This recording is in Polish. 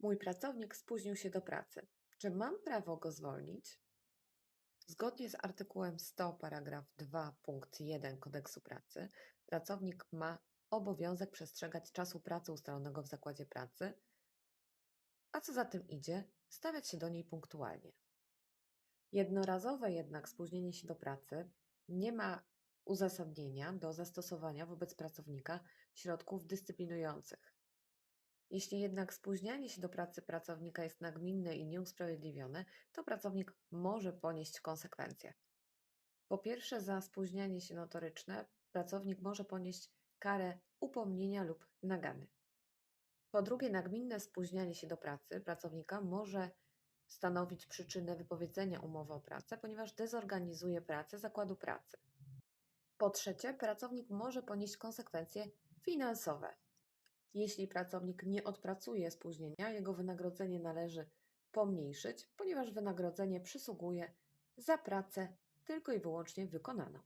Mój pracownik spóźnił się do pracy. Czy mam prawo go zwolnić? Zgodnie z artykułem 100 paragraf 2 punkt 1 Kodeksu pracy, pracownik ma obowiązek przestrzegać czasu pracy ustalonego w zakładzie pracy, a co za tym idzie, stawiać się do niej punktualnie. Jednorazowe jednak spóźnienie się do pracy nie ma uzasadnienia do zastosowania wobec pracownika środków dyscyplinujących. Jeśli jednak spóźnianie się do pracy pracownika jest nagminne i nieusprawiedliwione, to pracownik może ponieść konsekwencje. Po pierwsze, za spóźnianie się notoryczne pracownik może ponieść karę upomnienia lub nagany. Po drugie, nagminne spóźnianie się do pracy pracownika może stanowić przyczynę wypowiedzenia umowy o pracę, ponieważ dezorganizuje pracę zakładu pracy. Po trzecie, pracownik może ponieść konsekwencje finansowe. Jeśli pracownik nie odpracuje spóźnienia, jego wynagrodzenie należy pomniejszyć, ponieważ wynagrodzenie przysługuje za pracę tylko i wyłącznie wykonaną.